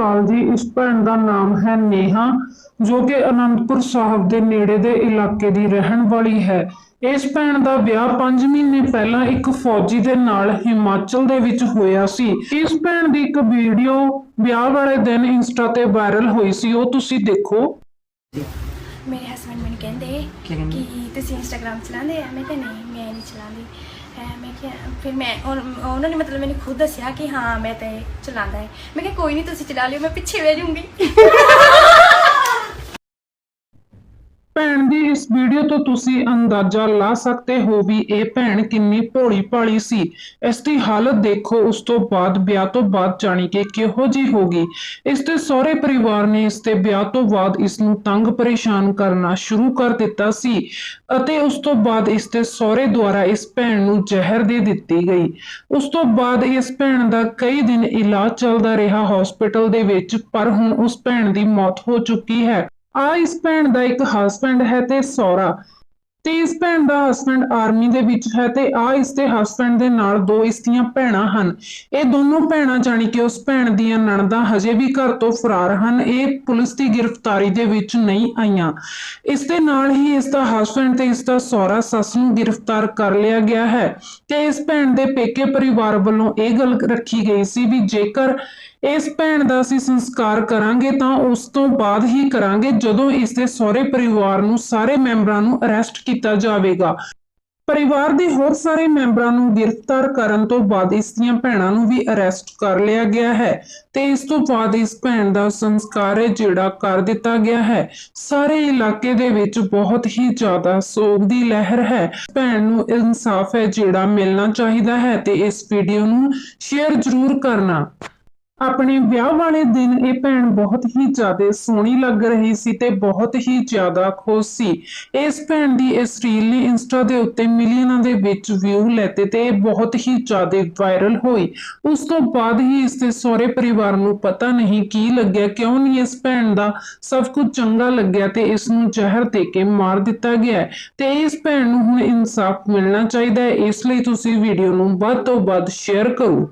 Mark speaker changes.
Speaker 1: ਸਾਲ ਜੀ ਇਸ ਭੈਣ ਦਾ ਨਾਮ ਹੈ ਨੇਹਾ ਜੋ ਕਿ ਅਨੰਦਪੁਰ ਸਾਹਿਬ ਦੇ ਨੇੜੇ ਦੇ ਇਲਾਕੇ ਦੀ ਰਹਿਣ ਵਾਲੀ ਹੈ। ਇਸ ਭੈਣ ਦਾ ਵਿਆਹ 5 ਮਹੀਨੇ ਪਹਿਲਾਂ ਇੱਕ ਫੌਜੀ ਦੇ ਨਾਲ ਹਿਮਾਚਲ ਦੇ ਵਿੱਚ ਹੋਇਆ ਸੀ। ਇਸ ਭੈਣ ਦੀ ਇੱਕ ਵੀਡੀਓ ਵਿਆਹ ਵਾਲੇ ਦਿਨ ਇੰਸਟਾ ਤੇ ਵਾਇਰਲ ਹੋਈ ਸੀ ਉਹ ਤੁਸੀਂ ਦੇਖੋ।
Speaker 2: ਮੇਰੇ ਹਸਬੰਡ ਮੈਨੂੰ ਕਹਿੰਦੇ
Speaker 3: ਕੀ ਕਹਿੰਦੇ?
Speaker 2: ਕਿ ਤੁਸੀਂ ਇੰਸਟਾਗ੍ਰam ਚਲਾਉਂਦੇ ਆ? ਮੈਂ ਕਿਹਾ ਨਹੀਂ ਮੈਂ ਨਹੀਂ ਚਲਾਉਂਦੀ। ਹੈ ਮੈਂ ਕਿਹਾ, ਫਿਰ ਮੈਂ ਉਹ- ਉਹਨਾਂ ਨੇ ਮਤਲਬ ਮੈਨੂੰ ਖੁਦ ਦੱਸਿਆ ਕਿ ਹਾਂ, ਮੈਂ ਤੇ ਚਲਾਉਂਦਾ ਹੈ ਮੈਂ ਕਿਹਾ, ਕੋਈ ਨਹੀਂ ਤੁਸੀਂ ਚਲਾ ਲਿਓ, ਮੈਂ ਪਿੱਛੇ ਬਹਿ ਜਾਊਂਗੀ।
Speaker 1: ਭੈਣ ਦੀ ਇਸ ਵੀਡੀਓ ਤੋਂ ਤੁਸੀਂ ਅੰਦਾਜ਼ਾ ਲਾ ਸਕਦੇ ਹੋ ਵੀ ਇਹ ਭੈਣ ਕਿੰਨੀ ਭੋਲੀ ਭਾਲੀ ਸੀ। ਇਸ ਦੀ ਹਾਲਤ ਦੇਖੋ, ਉਸ ਤੋਂ ਬਾਅਦ ਵਿਆਹ ਤੋਂ ਬਾਅਦ ਜਾਣੀ ਕਿ ਕਿਹੋ ਜੀ ਹੋਗੀ ਇਸ ਦੇ ਸਹੁਰੇ ਪਰਿਵਾਰ ਨੇ ਇਸ ਦੇ ਵਿਆਹ ਤੋਂ ਬਾਅਦ ਇਸ ਨੂੰ ਤੰਗ ਪਰੇਸ਼ਾਨ ਕਰਨਾ ਸ਼ੁਰੂ ਕਰ ਦਿੱਤਾ ਸੀ ਅਤੇ ਉਸ ਤੋਂ ਬਾਅਦ ਇਸ ਦੇ ਸਹੁਰੇ ਦੁਆਰਾ ਇਸ ਭੈਣ ਨੂੰ ਜ਼ਹਿਰ ਦੇ ਦਿੱਤੀ ਗਈ। ਉਸ ਤੋਂ ਬਾਅਦ ਇਸ ਭੈਣ ਦਾ ਕਈ ਦਿਨ ਇਲਾਜ ਚੱਲਦਾ ਰਿਹਾ ਹਸਪੀਟਲ ਦੇ ਵਿੱਚ, ਪਰ ਹੁਣ ਉਸ ਭੈਣ ਦੀ ਮੌਤ ਹੋ ਚੁੱਕੀ ਹੈ। ਆ ਇਸ ਭੈਣ ਦਾ ਇੱਕ ਹਸਬੰਡ ਹੈ ਤੇ ਸਹੁਰਾ। ਤੇ ਇਸ ਭੈਣ ਦਾ ਹਸਬੰਡ ਆਰਮੀ ਦੇ ਵਿੱਚ ਹੈ ਤੇ ਆ ਇਸ ਦੇ ਹਸਬੰਡ ਦੇ ਨਾਲ ਦੋ ਇਸ ਦੀਆਂ ਭੈਣਾਂ ਹਨ। ਇਹ ਦੋਨੋਂ ਭੈਣਾਂ ਜਾਣੀ ਕਿ ਉਸ ਭੈਣ ਦੀਆਂ ਨਣਦਾਂ ਹਜੇ ਵੀ ਘਰ ਤੋਂ ਫਰਾਰ ਹਨ। ਇਹ ਪੁਲਿਸ ਦੀ ਗ੍ਰਿਫਤਾਰੀ ਦੇ ਵਿੱਚ ਨਹੀਂ ਆਈਆਂ। ਇਸ ਦੇ ਨਾਲ ਹੀ ਇਸ ਦਾ ਹਸਬੰਡ ਤੇ ਇਸ ਦਾ ਸਹੁਰਾ, ਸੱਸ ਨੂੰ ਗ੍ਰਿਫਤਾਰ ਕਰ ਲਿਆ ਗਿਆ ਹੈ ਤੇ ਇਸ ਭੈਣ ਦੇ ਪੇਕੇ ਪਰਿਵਾਰ ਵੱਲੋਂ ਇਹ ਗੱਲ ਰੱਖੀ ਗਈ ਸੀ ਵੀ ਜੇਕਰ ਇਸ ਭੈਣ ਦਾ ਅਸੀਂ ਸੰਸਕਾਰ ਕਰਾਂਗੇ ਤਾਂ ਉਸ ਤੋਂ ਬਾਅਦ ਹੀ ਕਰਾਂਗੇ ਜਦੋਂ ਇਸ ਦੇ ਸਹੁਰੇ ਪਰਿਵਾਰ ਨੂੰ, ਸਾਰੇ ਮੈਂਬਰਾਂ ਨੂੰ ਅਰੈਸਟ ਕੀਤਾ ਜਾਵੇਗਾ। ਪਰਿਵਾਰ ਦੇ ਹੋਰ ਸਾਰੇ ਮੈਂਬਰਾਂ ਨੂੰ ਗ੍ਰਿਫਤਾਰ ਕਰਨ ਤੋਂ ਬਾਅਦ ਇਸ ਦੀਆਂ ਭੈਣਾਂ ਨੂੰ ਵੀ ਅਰੈਸਟ ਕਰ ਲਿਆ ਗਿਆ ਹੈ ਤੇ ਇਸ ਤੋਂ ਬਾਅਦ ਇਸ ਭੈਣ ਦਾ ਸੰਸਕਾਰ ਹੈ, ਜਿਹੜਾ ਕਰ ਦਿੱਤਾ ਗਿਆ ਹੈ। ਸਾਰੇ ਇਲਾਕੇ ਦੇ ਵਿੱਚ ਬਹੁਤ ਹੀ ਜ਼ਿਆਦਾ ਸੋਗ ਦੀ ਲਹਿਰ ਹੈ। ਭੈਣ ਨੂੰ ਇਨਸਾਫ ਹੈ ਜਿਹੜਾ ਮਿਲਣਾ ਚਾਹੀਦਾ ਹੈ ਤੇ ਇਸ ਵੀਡੀਓ ਨੂੰ ਸ਼ੇਅਰ ਜ਼ਰੂਰ ਕਰਨਾ। ਆਪਣੇ ਵਿਆਹ ਵਾਲੇ ਦਿਨ ਇਹ ਭੈਣ ਬਹੁਤ ਹੀ ਜ਼ਿਆਦਾ ਸੋਹਣੀ ਲੱਗ ਰਹੀ ਸੀ ਤੇ ਬਹੁਤ ਹੀ ਜ਼ਿਆਦਾ ਖੁਸ਼ ਸੀ। ਇਸ ਭੈਣ ਦੀ ਇਸ ਰੀਲ ਨੇ ਇੰਸਟਾ ਦੇ ਉੱਤੇ ਮਿਲੀਅਨਾਂ ਦੇ ਵਿੱਚ ਵਿਊ ਲੈਤੇ ਤੇ ਇਹ ਬਹੁਤ ਹੀ ਜ਼ਿਆਦਾ ਵਾਇਰਲ ਹੋਈ। ਉਸ ਤੋਂ ਬਾਅਦ ਹੀ ਇਸ ਦੇ ਸਹੁਰੇ ਪਰਿਵਾਰ ਨੂੰ ਪਤਾ ਨਹੀਂ ਕੀ ਲੱਗਿਆ, ਕਿਉਂ ਨਹੀਂ ਇਸ ਭੈਣ ਦਾ ਸਭ ਕੁਝ ਚੰਗਾ ਲੱਗਿਆ ਤੇ ਇਸ ਨੂੰ ਜ਼ਹਿਰ ਦੇ ਕੇ ਮਾਰ ਦਿੱਤਾ ਗਿਆ ਤੇ ਇਸ ਭੈਣ ਨੂੰ ਹੁਣ ਇਨਸਾਫ ਮਿਲਣਾ ਚਾਹੀਦਾ ਹੈ, ਇਸ ਲਈ ਤੁਸੀਂ ਵੀਡੀਓ ਨੂੰ ਵੱਧ ਤੋਂ ਵੱਧ ਸ਼ੇਅਰ ਕਰੋ।